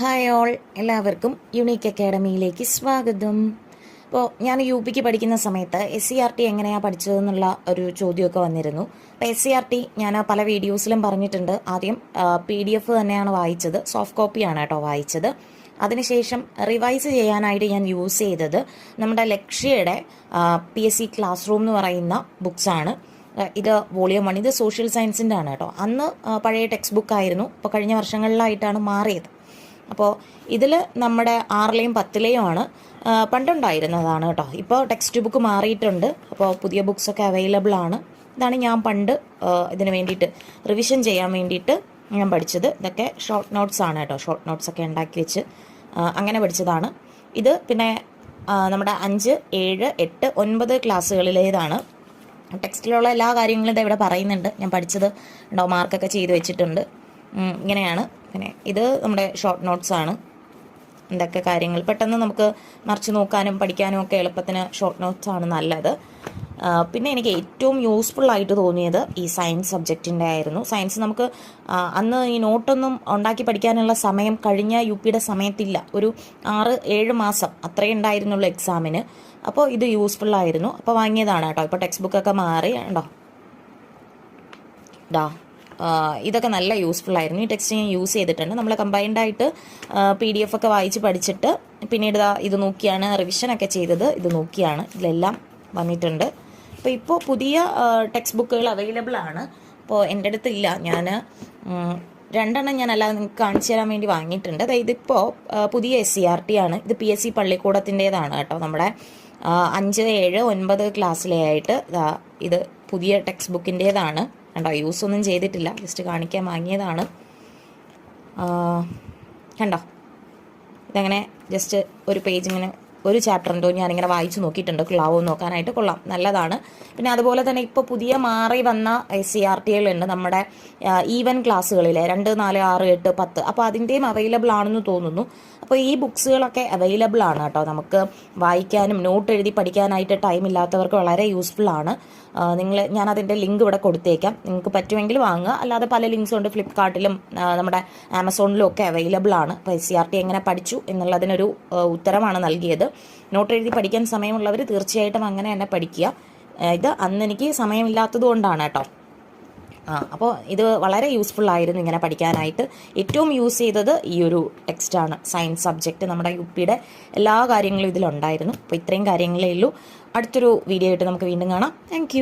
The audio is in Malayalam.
ഹായ് ഓൾ എല്ലാവർക്കും യുണീക്ക് അക്കാഡമിയിലേക്ക് സ്വാഗതം. അപ്പോൾ ഞാൻ യു പിക്ക് പഠിക്കുന്ന സമയത്ത് എസ് സി ആർ ടി എങ്ങനെയാണ് പഠിച്ചതെന്നുള്ള ഒരു ചോദ്യമൊക്കെ വന്നിരുന്നു. അപ്പോൾ എസ് സി ആർ ടി ഞാൻ പല വീഡിയോസിലും പറഞ്ഞിട്ടുണ്ട്. ആദ്യം പി ഡി എഫ് തന്നെയാണ് വായിച്ചത്. സോഫ്റ്റ് കോപ്പിയാണ് കേട്ടോ വായിച്ചത്. അതിനുശേഷം റിവൈസ് ചെയ്യാനായിട്ട് ഞാൻ യൂസ് ചെയ്തത് നമ്മുടെ ലക്ഷ്യയുടെ P S C class room എന്ന് പറയുന്ന ബുക്സാണ് ഇത് വോളിയം വൺ ഇത് സോഷ്യൽ സയൻസിന്റെ ആണ് കേട്ടോ. അന്ന് പഴയ ടെക്സ്റ്റ് ബുക്ക് ആയിരുന്നു. ഇപ്പോൾ കഴിഞ്ഞ വർഷങ്ങളിലായിട്ടാണ് മാറിയത്. അപ്പോൾ ഇതിൽ നമ്മുടെ ആറിലെയും പത്തിലെയും ആണ് പണ്ടുണ്ടായിരുന്നതാണ് കേട്ടോ. ഇപ്പോൾ ടെക്സ്റ്റ് ബുക്ക് മാറിയിട്ടുണ്ട്. അപ്പോൾ പുതിയ ബുക്സൊക്കെ അവൈലബിൾ ആണ്. ഇതാണ് ഞാൻ പണ്ട് ഇതിന് വേണ്ടിയിട്ട് റിവിഷൻ ചെയ്യാൻ വേണ്ടിയിട്ട് ഞാൻ പഠിച്ചത്. ഇതൊക്കെ ഷോർട്ട് നോട്ട്സ് ആണ് കേട്ടോ. ഷോർട്ട് നോട്ട്സ് ഒക്കെ ഉണ്ടാക്കി വെച്ച് അങ്ങനെ പഠിച്ചതാണ്. ഇത് പിന്നെ നമ്മുടെ അഞ്ച് ഏഴ് എട്ട് ഒൻപത് ക്ലാസ്സുകളിലേതാണ്. ടെക്സ്റ്റിലുള്ള എല്ലാ കാര്യങ്ങളും ഇത് ഇവിടെ പറയുന്നുണ്ട്. ഞാൻ പഠിച്ചത് ഉണ്ടോ മാർക്കൊക്കെ ചെയ്ത് വെച്ചിട്ടുണ്ട്. ഇങ്ങനെയാണ്. പിന്നെ ഇത് നമ്മുടെ ഷോർട്ട് നോട്ട്സ് ആണ്. എന്തൊക്കെ കാര്യങ്ങൾ പെട്ടെന്ന് നമുക്ക് മറിച്ച് നോക്കാനും പഠിക്കാനും ഒക്കെ എളുപ്പത്തിന് ഷോർട്ട് നോട്ട്സ് ആണ് നല്ലത്. പിന്നെ എനിക്ക് ഏറ്റവും യൂസ്ഫുൾ ആയിട്ട് തോന്നിയത് ഈ സയൻസ് സബ്ജക്റ്റിന്റെ ആയിരുന്നു. സയൻസ് നമുക്ക് അന്ന് ഈ നോട്ടൊന്നും ഉണ്ടാക്കി പഠിക്കാനുള്ള സമയം കഴിഞ്ഞ യു പിയുടെ സമയത്തില്ല. ഒരു ആറ് ഏഴ് മാസം അത്രയേ ഉണ്ടായിരുന്നുള്ളൂ എക്സാമിന് അപ്പോൾ ഇത് യൂസ്ഫുൾ ആയിരുന്നു. അപ്പോൾ വാങ്ങിയതാണ് കേട്ടോ. ഇപ്പോൾ ടെക്സ്റ്റ് ബുക്കൊക്കെ മാറി. ഉണ്ടോ ഡാ ഇതൊക്കെ നല്ല യൂസ്ഫുൾ ആയിരുന്നു. ഈ ടെക്സ്റ്റ് ഞാൻ യൂസ് ചെയ്തിട്ടുണ്ട്. നമ്മൾ കമ്പൈൻഡ് ആയിട്ട് പി ഡി എഫ് ഒക്കെ വായിച്ച് പഠിച്ചിട്ട് പിന്നീട് ഇത് നോക്കിയാണ് റിവിഷനൊക്കെ ചെയ്തത്. ഇത് നോക്കിയാണ്. ഇതിലെല്ലാം വന്നിട്ടുണ്ട്. അപ്പോൾ ഇപ്പോൾ പുതിയ ടെക്സ്റ്റ് ബുക്കുകൾ അവൈലബിൾ ആണ്. അപ്പോൾ എന്റെ അടുത്തില്ല ഞാൻ രണ്ടെണ്ണം ഞാൻ അല്ലാതെ നിങ്ങൾക്ക് കാണിച്ചു തരാൻ വേണ്ടി വാങ്ങിയിട്ടുണ്ട്. അതായത് ഇപ്പോൾ പുതിയ എസ് സി ആർ ടി ആണ്. ഇത് പി എസ് സി പള്ളിക്കൂടത്തിന്റെതാണ് കേട്ടോ നമ്മുടെ അഞ്ച് ഏഴ് ഒൻപത് ക്ലാസ്സിലെ ആയിട്ട് ഇത് പുതിയ ടെക്സ്റ്റ് ബുക്കിന്റേതാണ് കണ്ടോ യൂസ് ഒന്നും ചെയ്തിട്ടില്ല. ജസ്റ്റ് കാണിക്കാൻ വാങ്ങിയതാണ്. കണ്ടോ? ഇതങ്ങനെ ജസ്റ്റ് ഒരു പേജ് ഇങ്ങനെ ഒരു ചാപ്റ്ററിന്റെ ഞാനിങ്ങനെ വായിച്ചു നോക്കിയിട്ടുണ്ട്. കൊള്ളാവോ നോക്കാനായിട്ട് കൊള്ളാം. നല്ലതാണ്. പിന്നെ അതുപോലെ തന്നെ ഇപ്പോൾ പുതിയ മാറി വന്ന എസ് സി ആർ ടികളുണ്ട് നമ്മുടെ ഈവൻ ക്ലാസ്സുകളിലെ രണ്ട് നാല് ആറ് എട്ട് പത്ത്. അപ്പോൾ അതിന്റെയും അവൈലബിൾ ആണെന്ന് തോന്നുന്നു. അപ്പോൾ ഈ ബുക്സുകളൊക്കെ അവൈലബിൾ ആണ് കേട്ടോ. നമുക്ക് വായിക്കാനും നോട്ട് എഴുതി പഠിക്കാനായിട്ട് ടൈം ഇല്ലാത്തവർക്ക് വളരെ യൂസ്ഫുൾ ആണ്. നിങ്ങൾ ഞാൻ അതിന്റെ ലിങ്ക് ഇവിടെ കൊടുത്തേക്കാം. നിങ്ങൾക്ക് പറ്റുമെങ്കിൽ വാങ്ങുക. അല്ലാതെ പല ലിങ്ക്സും ഉണ്ട്. ഫ്ലിപ്കാർട്ടിലും നമ്മുടെ ആമസോണിലും ഒക്കെ അവൈലബിൾ ആണ്. അപ്പോൾ എസ് സി ആർ ടി എങ്ങനെ പഠിച്ചു എന്നുള്ളതിനൊരു ഉത്തരമാണ് നൽകിയത്. നോട്ട് എഴുതി പഠിക്കാൻ സമയമുള്ളവർ തീർച്ചയായിട്ടും അങ്ങനെ തന്നെ പഠിക്കുക. ഇത് അന്ന് എനിക്ക് സമയമില്ലാത്തത് കൊണ്ടാണ് കേട്ടോ. ആ അപ്പോൾ ഇത് വളരെ യൂസ്ഫുൾ ആയിരുന്നു ഇങ്ങനെ പഠിക്കാനായിട്ട്. ഏറ്റവും യൂസ് ചെയ്തത് ഈ ഒരു ടെക്സ്റ്റാണ് സയൻസ് സബ്ജക്റ്റ് നമ്മുടെ യു പിയുടെ എല്ലാ കാര്യങ്ങളും ഇതിലുണ്ടായിരുന്നു. അപ്പോൾ ഇത്രയും കാര്യങ്ങളേ ഉള്ളൂ. അടുത്തൊരു വീഡിയോ ആയിട്ട് നമുക്ക് വീണ്ടും കാണാം. താങ്ക്